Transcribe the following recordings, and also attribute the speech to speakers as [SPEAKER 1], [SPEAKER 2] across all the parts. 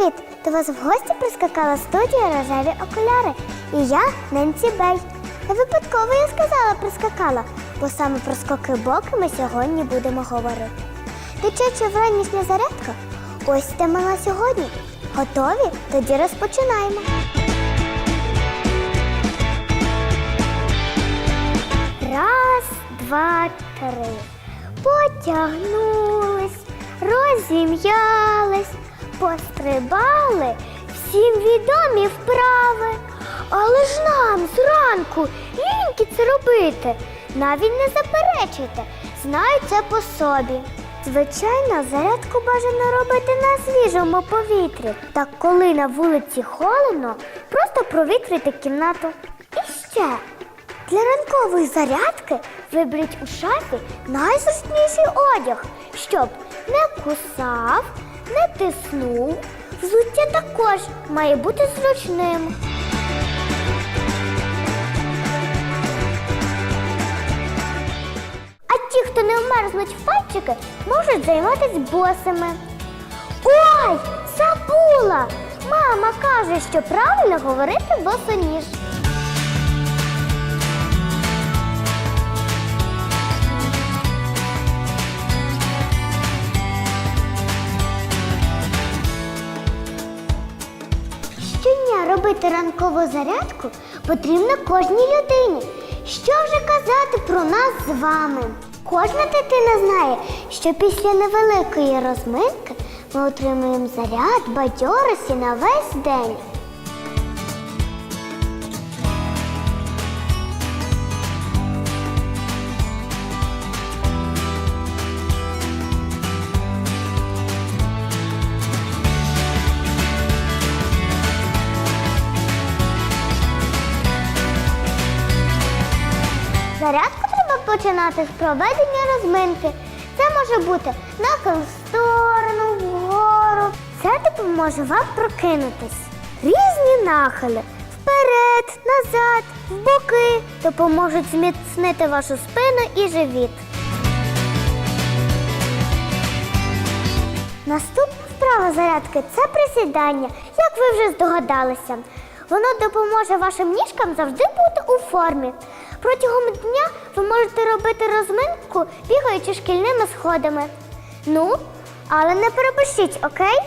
[SPEAKER 1] привіт! До вас в гості прискакала студія рожеві окуляри. І я Ненсі Бей. Не випадково я сказала прискакала, бо саме про скоки боки ми сьогодні будемо говорити. Дитяча вранішня зарядка ось тема на сьогодні. Готові? Тоді розпочинаємо. Раз, два, три. Потягнулись, розім'ялись, пострибали всім відомі вправи. Але ж нам зранку ліньки це робити. Навіть не заперечуйте, знаю це по собі. Звичайно, зарядку бажано робити на свіжому повітрі. Та коли на вулиці холодно, просто провітрюйте кімнату. І ще для ранкової зарядки виберіть у шафі найзручніший одяг, щоб не кусав, не тиснув. Взуття також має бути зручним. А ті, хто не вмерзнуть в пальчики, можуть займатися босими. Ой, забула! Мама каже, що правильно говорити босоніж. Робити ранкову зарядку потрібно кожній людині. Що вже казати про нас з вами? Кожна дитина знає, що після невеликої розминки ми отримуємо заряд бадьорості на весь день. Зарядку треба починати з проведення розминки. Це може бути нахил в сторону, вгору. Це допоможе вам прокинутись. Різні нахили вперед, назад, в боки допоможуть зміцнити вашу спину і живіт. Наступна вправа зарядки це присідання, як ви вже здогадалися. Воно допоможе вашим ніжкам завжди бути у формі. Протягом дня ви можете робити розминку, бігаючи шкільними сходами. Ну, але не перепишіть, окей?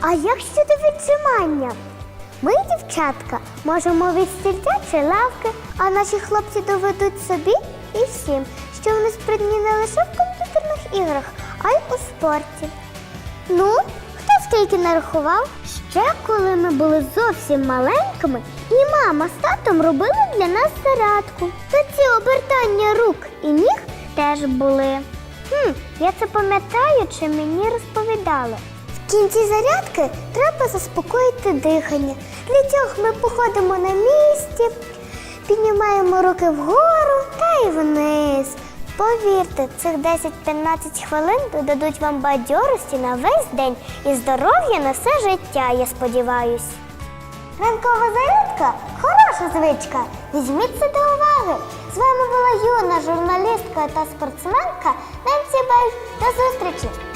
[SPEAKER 1] А як щодо віджимання? Ми, дівчатка, можемо від стільця лавки, а наші хлопці доведуть собі і всім, що вони спритні не лише в іграх, а й у спорті. Ну, хто скільки нарахував? Ще коли ми були зовсім маленькими, і мама з татом робили для нас зарядку. Та ці обертання рук і ніг теж були. Хм, я це пам'ятаю, чи мені розповідали. В кінці зарядки треба заспокоїти дихання. Для цього ми походимо на місці, піднімаємо руки вгору та й вниз. Повірте, цих 10-15 хвилин додадуть вам бадьорості на весь день і здоров'я на все життя, я сподіваюсь. Ранкова зарядка хороша звичка. Візьміть це до уваги. З вами була юна журналістка та спортсменка Ненсі Бей. До зустрічі!